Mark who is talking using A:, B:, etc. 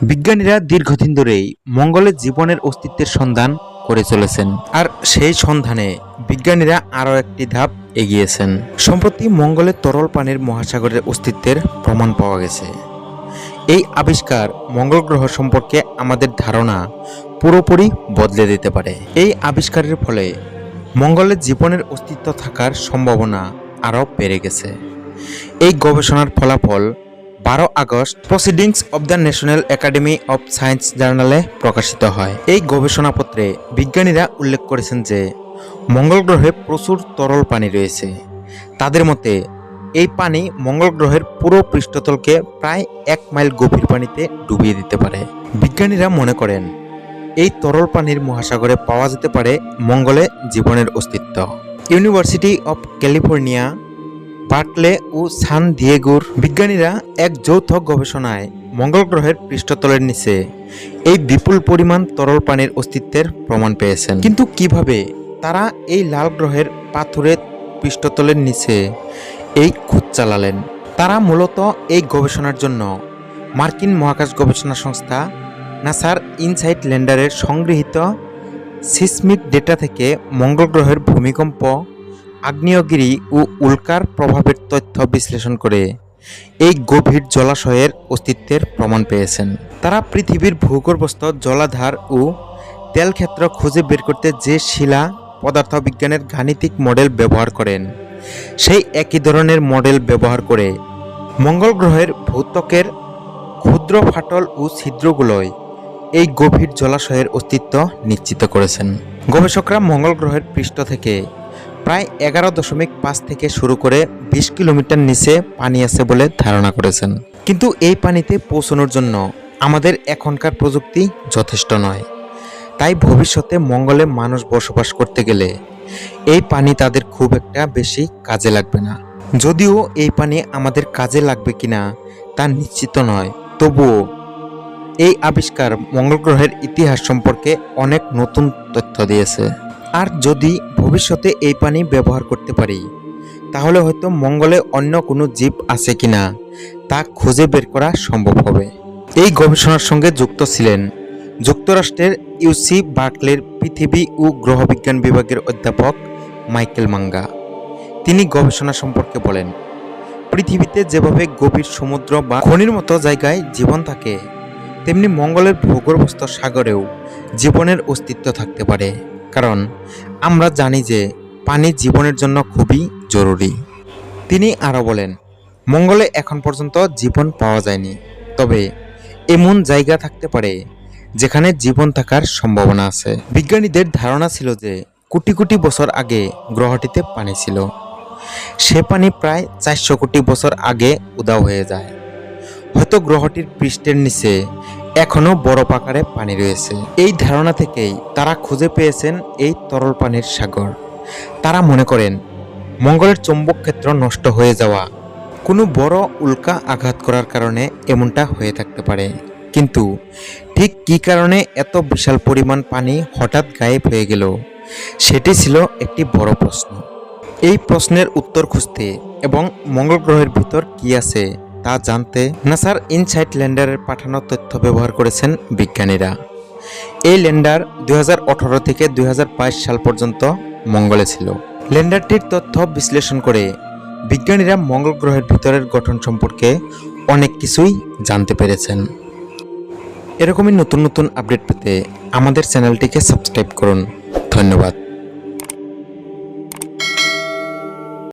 A: বিজ্ঞানীরা দীর্ঘদিন ধরেই মঙ্গলের জীবনের অস্তিত্বের সন্ধান করে চলেছেন। আর সেই সন্ধানে বিজ্ঞানীরা আরও একটি ধাপ এগিয়েছেন। সম্প্রতি মঙ্গলের তরল পানির মহাসাগরের অস্তিত্বের প্রমাণ পাওয়া গেছে। এই আবিষ্কার মঙ্গল গ্রহ সম্পর্কে আমাদের ধারণা পুরোপুরি বদলে দিতে পারে। এই আবিষ্কারের ফলে মঙ্গলের জীবনের অস্তিত্ব থাকার সম্ভাবনা আরও বেড়ে গেছে। এই গবেষণার ফলাফল বারো August proceedings of the national academy of science জার্নালে প্রকাশিত হয়। এই গবেষণাপত্রে বিজ্ঞানীরা উল্লেখ করেছেন যে, মঙ্গল গ্রহে প্রচুর তরল পানি রয়েছে। তাদের মতে, এই পানি মঙ্গল গ্রহের পুরো পৃষ্ঠতলকে প্রায় এক মাইল গভীর পানিতে ডুবিয়ে দিতে পারে। বিজ্ঞানীরা মনে করেন, এই তরল পানির মহাসাগরে পাওয়া যেতে পারে মঙ্গলে জীবনের অস্তিত্ব। ইউনিভার্সিটি অব ক্যালিফোর্নিয়া বার্কলে ও সান দিয়েগোর বিজ্ঞানীরা এক যৌথ গবেষণায় মঙ্গল গ্রহের পৃষ্ঠতলের নিচে এই বিপুল পরিমাণ তরল পানির অস্তিত্বের প্রমাণ পেয়েছেন। কিন্তু কীভাবে তারা এই লাল গ্রহের পাথরের পৃষ্ঠতলের নিচে এই খোঁজ চালালেন? তারা মূলত এই গবেষণার জন্য মার্কিন মহাকাশ গবেষণা সংস্থা নাসার ইনসাইট ল্যান্ডারের সংগৃহীত সিসমিক ডেটা থেকে মঙ্গল গ্রহের ভূমিকম্প আগ্নেয়গিরি ও উল্কার প্রভাবের তথ্য বিশ্লেষণ করে এই গভীর জলাশয়ের অস্তিত্বের প্রমাণ পেয়েছেন। তারা পৃথিবীর ভূগর্ভস্থ জলাধার ও তেলক্ষেত্র খুঁজে বের করতে যে শিলা পদার্থবিজ্ঞানের গাণিতিক মডেল ব্যবহার করেন, সেই একই ধরনের মডেল ব্যবহার করে মঙ্গল গ্রহের ভৌতকের ক্ষুদ্র ফাটল ও ছিদ্রগুলোয় এই গভীর জলাশয়ের অস্তিত্ব নিশ্চিত করেছেন। গবেষকরা মঙ্গল গ্রহের পৃষ্ঠ থেকে প্রায় এগারো দশমিক পাঁচ থেকে শুরু করে বিশ কিলোমিটার নিচে পানি আছে বলে ধারণা করেছেন। কিন্তু এই পানিতে পৌঁছানোর জন্য আমাদের এখনকার প্রযুক্তি যথেষ্ট নয়। তাই ভবিষ্যতে মঙ্গলে মানুষ বসবাস করতে গেলে এই পানি তাদের খুব একটা বেশি কাজে লাগবে না। যদিও এই পানি আমাদের কাজে লাগবে কিনা তা নিশ্চিত নয়। তবুও এই আবিষ্কার মঙ্গল গ্রহের ইতিহাস সম্পর্কে অনেক নতুন তথ্য দিয়েছে। আর যদি ভবিষ্যতে এই পানি ব্যবহার করতে পারি। তাহলে হয়তো মঙ্গলে অন্য কোনো জীব আছে কিনা, তা খুঁজে বের করা সম্ভব হবে। এই গবেষণার সঙ্গে যুক্ত ছিলেন যুক্তরাষ্ট্রের ইউসি বার্কলের পৃথিবী ও গ্রহবিজ্ঞান বিভাগের অধ্যাপক মাইকেল মাঙ্গা। তিনি গবেষণা সম্পর্কে বলেন, পৃথিবীতে যেভাবে গভীর সমুদ্র বা খনির মতো জায়গায় জীবন থাকে, তেমনি মঙ্গলের ভূগর্ভস্থ সাগরেও জীবনের অস্তিত্ব থাকতে পারে। কারণ আমরা জানি যে পানি জীবনের জন্য খুবই জরুরি। তিনি আরও বলেন, মঙ্গলে এখন পর্যন্ত জীবন পাওয়া যায়নি, তবে এমন জায়গা থাকতে পারে যেখানে জীবন থাকার সম্ভাবনা আছে। বিজ্ঞানীদের ধারণা ছিল যে কোটি কোটি বছর আগে গ্রহটিতে পানি ছিল। সে পানি প্রায় চারশো কোটি বছর আগে উদাও হয়ে যায়। হয়তো গ্রহটির পৃষ্ঠের নিচে এখনও বড় আকারে পানি রয়েছে। এই ধারণা থেকেই তারা খুঁজে পেয়েছেন এই তরল পানির সাগর। তারা মনে করেন, মঙ্গলের চৌম্বক ক্ষেত্র নষ্ট হয়ে যাওয়া, কোনো বড় উল্কা আঘাত করার কারণে এমনটা হয়ে থাকতে পারে। কিন্তু ঠিক কী কারণে এত বিশাল পরিমাণ পানি হঠাৎ গায়েব হয়ে গেল, সেটি ছিল একটি বড় প্রশ্ন। এই প্রশ্নের উত্তর খুঁজতে এবং মঙ্গল গ্রহের ভিতর কি আছে তা জানতে নাসার ইনসাইট ল্যান্ডারের পাঠানো তথ্য ব্যবহার করেছেন বিজ্ঞানীরা। এই ল্যান্ডার দুই হাজার আঠারো থেকে দু হাজার বাইশ সাল পর্যন্ত মঙ্গলে ছিল। ল্যান্ডারটির তথ্য বিশ্লেষণ করে বিজ্ঞানীরা মঙ্গল গ্রহের ভিতরের গঠন সম্পর্কে অনেক কিছুই জানতে পেরেছেন। এরকমই নতুন নতুন আপডেট পেতে আমাদের চ্যানেলটিকে সাবস্ক্রাইব করুন। ধন্যবাদ।